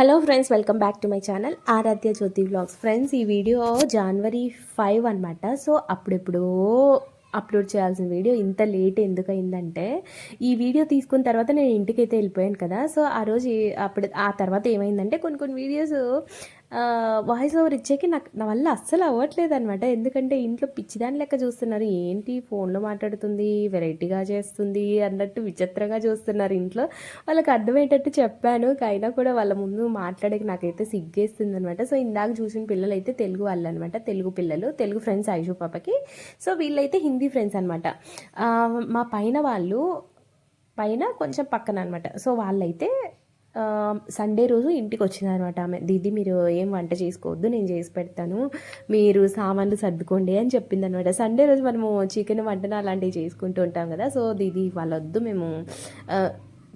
Hello friends welcome back to my channel Aaradhya Jyothi blogs friends ఈ video జనవరి five అనమాట so అప్పుడెప్పుడో upload చేయాల్సిన వీడియో ఇంత లేట్ ఎందుకు అయిందంటే ఈ వీడియో తీసుకున్న తర్వాత నేను ఇంటికైతే వెళ్ళిపోయాను కదా. సో ఆ రోజు అప్పుడు ఆ తర్వాత ఏమైందంటే కొన్ని కొన్ని వీడియోస్ వాయిస్ ఓవర్ ఇచ్చేకి నాకు నా వల్ల అస్సలు అవ్వట్లేదు అనమాట ఎందుకంటే ఇంట్లో పిచ్చిదాని లెక్క చూస్తున్నారు. ఏంటి ఫోన్లో మాట్లాడుతుంది? వెరైటీగా చేస్తుంది అన్నట్టు విచిత్రంగా చూస్తున్నారు ఇంట్లో. వాళ్ళకి అర్థమయ్యేటట్టు చెప్పాను. అయినా కూడా వాళ్ళ ముందు మాట్లాడేకి నాకైతే సిగ్గేస్తుంది అనమాట సో ఇందాక చూసిన పిల్లలు అయితే తెలుగు వాళ్ళు అనమాట తెలుగు పిల్లలు తెలుగు ఫ్రెండ్స్ ఐషు పాపకి. సో వీళ్ళైతే హిందీ ఫ్రెండ్స్ అనమాట మా పైన వాళ్ళు పైన కొంచెం పక్కన అనమాట సో వాళ్ళైతే సండే రోజు ఇంటికి వచ్చిందనమాట ఆమె. దీది మీరు ఏం వంట చేసుకోవద్దు నేను చేసి పెడతాను. మీరు సామాన్లు సర్దుకోండి అని చెప్పింది అనమాట సండే రోజు మనము చికెన్ వంటన అలాంటివి చేసుకుంటూ ఉంటాం కదా. సో దీది వాళ్ళొద్దు మేము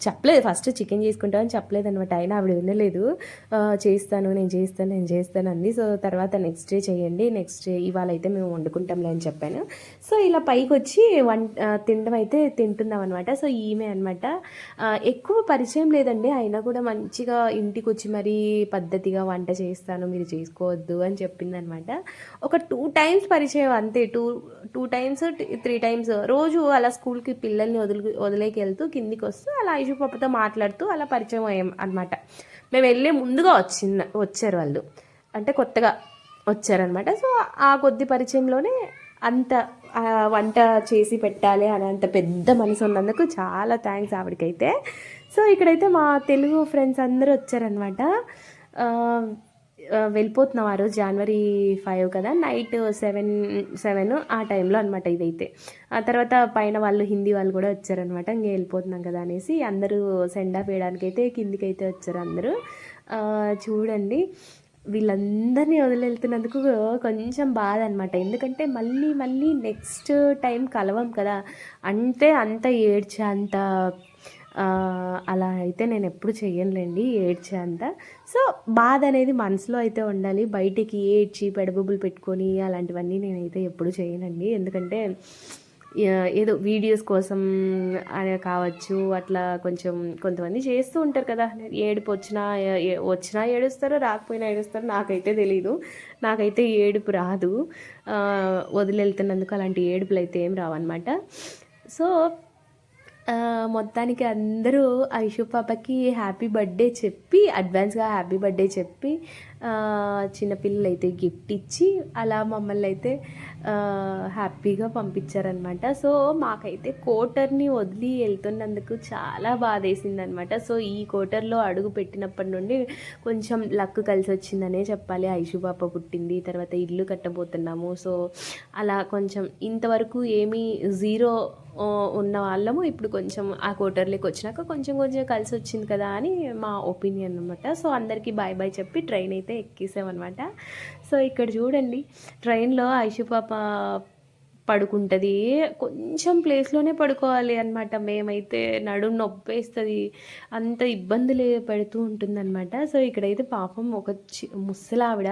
చెప్పలేదు. ఫస్ట్ చికెన్ చేసుకుంటామని చెప్పలేదు అనమాట అయినా ఆవిడ వినలేదు. చేస్తాను నేను చేస్తాను నేను చేస్తాను అంది. సో తర్వాత నెక్స్ట్ డే చేయండి. నెక్స్ట్ డే ఇవాళ అయితే మేము వండుకుంటాంలే అని చెప్పాను. సో ఇలా పైకి వచ్చి వం తినడం అయితే తింటున్నాం అనమాట సో ఈమె అనమాట ఎక్కువ పరిచయం లేదండి. అయినా కూడా మంచిగా ఇంటికి వచ్చి మరీ పద్ధతిగా వంట చేస్తాను. మీరు చేసుకోవద్దు అని చెప్పింది అనమాట ఒక టూ టైమ్స్ పరిచయం అంతే. Two two times three times. రోజు అలా స్కూల్కి పిల్లల్ని వదిలి వదిలేకి వెళ్తూ కిందికి వస్తూ అలా ఐషు పాపతో మాట్లాడుతూ అలా పరిచయం అయ్యాం అనమాట మేము వెళ్ళే ముందుగా వచ్చింది వచ్చారు వాళ్ళు. అంటే కొత్తగా వచ్చారనమాట సో ఆ కొద్ది పరిచయంలోనే అంత వంట చేసి పెట్టాలి అని అంత పెద్ద మనసు ఉన్నందుకు చాలా థ్యాంక్స్ ఆవిడకైతే. సో ఇక్కడైతే మా తెలుగు ఫ్రెండ్స్ అందరూ వచ్చారనమాట వెళ్ళిపోతున్నాం ఆ రోజు జనవరి ఫైవ్ కదా నైట్ సెవెన్ సెవెన్ ఆ టైంలో అనమాట ఇదైతే. ఆ తర్వాత పైన వాళ్ళు హిందీ వాళ్ళు కూడా వచ్చారనమాట ఇంక వెళ్ళిపోతున్నాం కదా అనేసి అందరూ సెండ్ ఆఫ్ వేయడానికి అయితే కిందికి అయితే వచ్చారు అందరూ. చూడండి వీళ్ళందరినీ వదిలేళ్తున్నందుకు కొంచెం బాధ అనమాట ఎందుకంటే మళ్ళీ మళ్ళీ నెక్స్ట్ టైం కలవం కదా. అంటే అంత ఏడ్చే అంత అలా అయితే నేను ఎప్పుడు చేయనులేండి ఏడ్చే అంత. సో బాధ అనేది మనసులో అయితే ఉండాలి. బయటికి ఏడ్చి పెడబుబ్బులు పెట్టుకొని అలాంటివన్నీ నేనైతే ఎప్పుడు చేయనండి ఎందుకంటే ఏదో వీడియోస్ కోసం అనే కావచ్చు అట్లా కొంచెం కొంతమంది చేస్తూ ఉంటారు కదా. ఏడుపు వచ్చినా ఏ- వచ్చినా ఏడుస్తారు రాకపోయినా ఏడుస్తారు నాకైతే తెలీదు. నాకైతే ఏడుపు రాదు. వదిలి వదిలేళ్తున్నందుకు అలాంటి ఏడుపులు అయితే ఏం రావన్నమాట. సో మొత్తానికి అందరూ ఐషు పాపకి హ్యాపీ బర్త్డే చెప్పి అడ్వాన్స్గా హ్యాపీ బర్త్డే చెప్పి చిన్నపిల్లలు అయితే గిఫ్ట్ ఇచ్చి అలా మమ్మల్ని అయితే హ్యాపీగా పంపించారనమాట సో మాకైతే కోటర్ని వదిలి వెళ్తున్నందుకు చాలా బాధేసింది అనమాట సో ఈ కోటర్లో అడుగు పెట్టినప్పటి నుండి కొంచెం లక్ కలిసి వచ్చిందనే చెప్పాలి. ఐషు పాప పుట్టింది తర్వాత ఇల్లు కట్టబోతున్నాము. సో అలా కొంచెం ఇంతవరకు ఏమీ జీరో ఉన్న వాళ్ళము. ఇప్పుడు కొంచెం ఆ క్వార్టర్లీకి వచ్చినాక కొంచెం కొంచెం కలిసి వచ్చింది కదా అని మా ఒపీనియన్ అనమాట సో అందరికీ బాయ్ బాయ్ చెప్పి ట్రైన్ అయితే ఎక్కేసామన్నమాట. సో ఇక్కడ చూడండి ట్రైన్లో ఐషు పాప పడుకుంటుంది. కొంచెం ప్లేస్లోనే పడుకోవాలి అనమాట మేమైతే నడుము నొప్పేస్తుంది. అంత ఇబ్బందులు పెడుతూ ఉంటుందన్నమాట. సో ఇక్కడైతే పాపం ఒక చి ముసలావిడ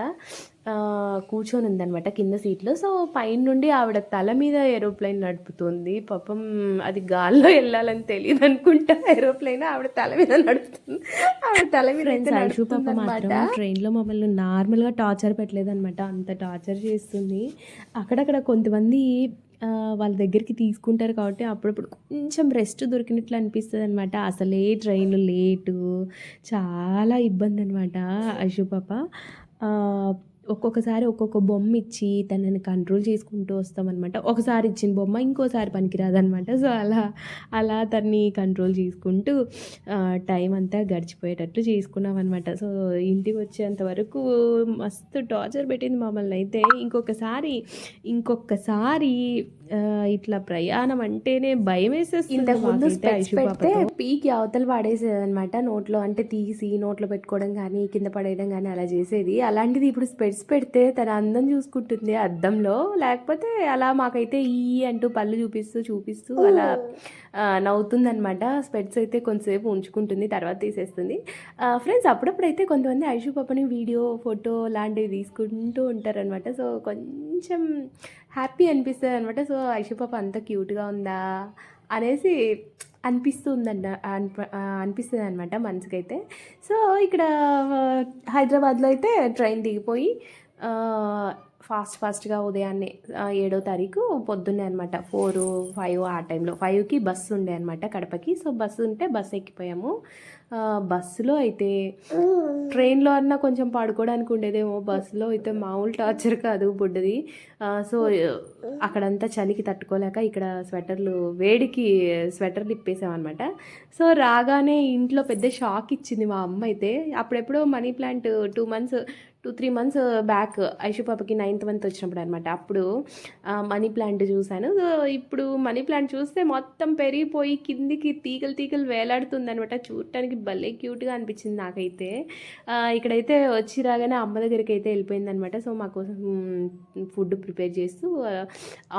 కూర్చొని ఉందన్నమాట కింద సీట్లో. సో పైన నుండి ఆవిడ తల మీద ఏరోప్లేన్ నడుపుతుంది. పాపం అది గాల్లో వెళ్ళాలని తెలియదు అనుకుంటా ఏరోప్లేన్ ఆవిడ తల మీద నడుపుతుంది. ఆవిడ తల మీద ఐషు పాప మాత్రం ట్రైన్లో మమ్మల్ని నార్మల్గా టార్చర్ పెట్టలేదన్నమాట అంత టార్చర్ చేస్తుంది. అక్కడక్కడ కొంతమంది వాళ్ళ దగ్గరికి తీసుకుంటారు కాబట్టి అప్పుడప్పుడు కొంచెం రెస్ట్ దొరికినట్లు అనిపిస్తుంది అనమాట అసలే ట్రైన్ లేటు చాలా ఇబ్బంది అనమాట ఐషు పాప ఒక్కొక్కసారి ఒక్కొక్క బొమ్మ ఇచ్చి తనని కంట్రోల్ చేసుకుంటూ వస్తామన్నమాట. ఒకసారి ఇచ్చిన బొమ్మ ఇంకోసారి పనికిరాదనమాట సో అలా అలా తన్ని కంట్రోల్ చేసుకుంటూ టైం అంతా గడిచిపోయేటట్టు చేసుకున్నాం అనమాట సో ఇంటికి వచ్చేంత వరకు మస్తు టార్చర్ పెట్టింది మమ్మల్ని అయితే. ఇంకొకసారి ఇంకొకసారి ఇట్లా ప్రయాణం అంటేనే భయం వేసేస్తుంది. పీకి అవతల పడేసేది అనమాట నోట్లో అంటే తీసి నోట్లో పెట్టుకోవడం కానీ కింద పడేయడం కానీ అలా చేసేది. అలాంటిది ఇప్పుడు స్పెట్స్ పెడితే తన అందం చూసుకుంటుంది అద్దంలో. లేకపోతే అలా మాకైతే ఈ అంటూ పళ్ళు చూపిస్తూ చూపిస్తూ అలా నవ్వుతుందనమాట స్పెట్స్ అయితే కొంతసేపు ఉంచుకుంటుంది తర్వాత తీసేస్తుంది. ఫ్రెండ్స్ అప్పుడప్పుడు అయితే కొంతమంది ఐషు పాపని వీడియో ఫోటో లాంటివి తీసుకుంటూ ఉంటారనమాట సో కొంచెం హ్యాపీ అనిపిస్తుంది అనమాట సో ఐషు పాప అంత క్యూట్గా ఉందా? అనేసి అనిపిస్తుందంట అనిపిస్తుంది అనమాట మనసుకైతే. సో ఇక్కడ హైదరాబాద్లో అయితే ట్రైన్ దిగిపోయి ఫాస్ట్ ఫాస్ట్గా ఉదయాన్నే ఏడో తారీఖు పొద్దున్నే అనమాట ఫోర్ ఫైవ్ ఆ టైంలో. ఫైవ్కి బస్సు ఉండే అనమాట కడపకి. సో బస్సు ఉంటే బస్సు ఎక్కిపోయాము. బస్సులో అయితే ట్రైన్లో అన్నా కొంచెం పడుకోవడానికి ఉండేదేమో. బస్సులో అయితే మామూలు టార్చర్ కాదు బుడ్డది. సో అక్కడంతా చలికి తట్టుకోలేక ఇక్కడ స్వెటర్లు వేడికి స్వెటర్లు ఇప్పేసామన్నమాట సో రాగానే ఇంట్లో పెద్ద షాక్ ఇచ్చింది మా అమ్మ అయితే. అప్పుడెప్పుడో money plant two months two three months uh, back uh, Aishu పాపకి నైన్త్ మంత్ వచ్చినప్పుడు అనమాట అప్పుడు uh, మనీ ప్లాంట్ చూశాను. సో ఇప్పుడు మనీ ప్లాంట్ చూస్తే మొత్తం పెరిగిపోయి కిందికి తీగలు తీగలు వేలాడుతుంది అనమాట చూడటానికి భలే క్యూట్గా అనిపించింది నాకైతే. ఇక్కడైతే వచ్చి రాగానే అమ్మ దగ్గరికి అయితే వెళ్ళిపోయింది అనమాట సో మా కోసం ఫుడ్ ప్రిపేర్ చేస్తూ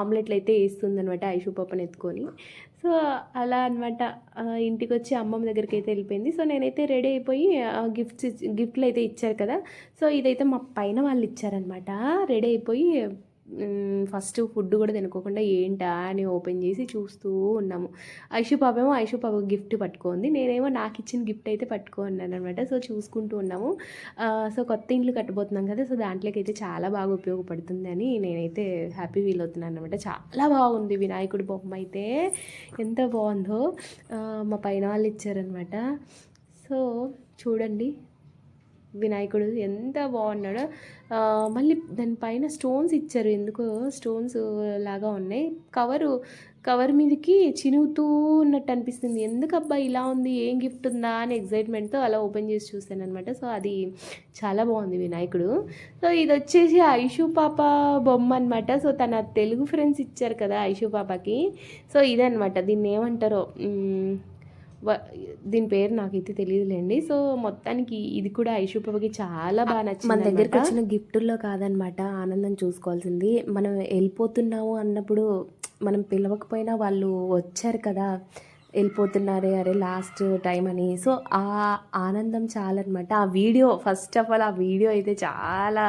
ఆమ్లెట్లు అయితే వేస్తుంది అనమాట ఐషు పాపను ఎత్తుకొని. సో అలా అనమాట ఇంటికి వచ్చి అమ్మమ్మ దగ్గరికి అయితే వెళ్ళిపోయింది. సో నేనైతే రెడీ అయిపోయి గిఫ్ట్స్ గిఫ్ట్లు అయితే ఇచ్చారు కదా. సో ఇదైతే మా పైన వాళ్ళు ఇచ్చారనమాట రెడీ అయిపోయి ఫస్ట్ ఫుడ్ కూడా తినుకోకుండా ఏంటా అని ఓపెన్ చేసి చూస్తూ ఉన్నాము. ఐషు పాపేమో ఐషు పాప గిఫ్ట్ పట్టుకుంది. నేనేమో నాకు ఇచ్చిన గిఫ్ట్ అయితే పట్టుకున్నాను అనమాట సో చూసుకుంటూ ఉన్నాము. సో కొత్త ఇండ్లు కట్టబోతున్నాం కదా సో దాంట్లోకి అయితే చాలా బాగా ఉపయోగపడుతుంది అని నేనైతే హ్యాపీ ఫీల్ అవుతున్నాను అనమాట చాలా బాగుంది వినాయకుడి బొమ్మ అయితే. ఎంత బాగుందో. మా పైన వాళ్ళు ఇచ్చారనమాట సో చూడండి. వినాయకుడు ఎంత బాగున్నాడో మళ్ళీ దానిపైన స్టోన్స్ ఇచ్చారు. ఎందుకో స్టోన్స్ లాగా ఉన్నాయి. కవరు కవర్ మీదకి చినుగుతూ ఉన్నట్టు అనిపిస్తుంది. ఎందుకు అబ్బా ఇలా ఉంది? ఏం గిఫ్ట్ ఉందా? అని ఎగ్జైట్మెంట్తో అలా ఓపెన్ చేసి చూసాను అనమాట సో అది చాలా బాగుంది వినాయకుడు. సో ఇది వచ్చేసి ఐషు పాప బొమ్మ అనమాట సో తన తెలుగు ఫ్రెండ్స్ ఇచ్చారు కదా ఐషు పాపకి. సో ఇదే దీన్ని ఏమంటారో? దీని పేరు నాకైతే తెలియదులేండి. సో మొత్తానికి ఇది కూడా ఐషుపకి చాలా బాగా నచ్చింది మన దగ్గరికి. వచ్చిన గిఫ్టుల్లో కాదనమాట ఆనందం చూసుకోవాల్సింది. మనం వెళ్ళిపోతున్నాము అన్నప్పుడు మనం పిలవకపోయినా వాళ్ళు వచ్చారు కదా వెళ్ళిపోతున్నారే అరే లాస్ట్ టైం అని. సో ఆ ఆనందం చాలన్నమాట ఆ వీడియో ఫస్ట్ ఆఫ్ ఆల్ ఆ వీడియో అయితే చాలా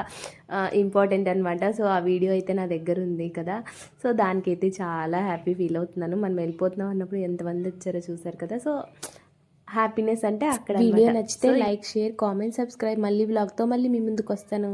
ఇంపార్టెంట్ అనమాట సో ఆ వీడియో అయితే నా దగ్గర ఉంది కదా. సో దానికైతే చాలా హ్యాపీ ఫీల్ అవుతున్నాను. మనం వెళ్ళిపోతున్నాం అన్నప్పుడు ఎంతమంది వచ్చారో చూసారు కదా. సో హ్యాపీనెస్ అంటే అక్కడ వీడియో. నచ్చితే లైక్ షేర్ కామెంట్ సబ్స్క్రైబ్ మళ్ళీ బ్లాగ్తో మళ్ళీ మీ ముందుకు వస్తాను.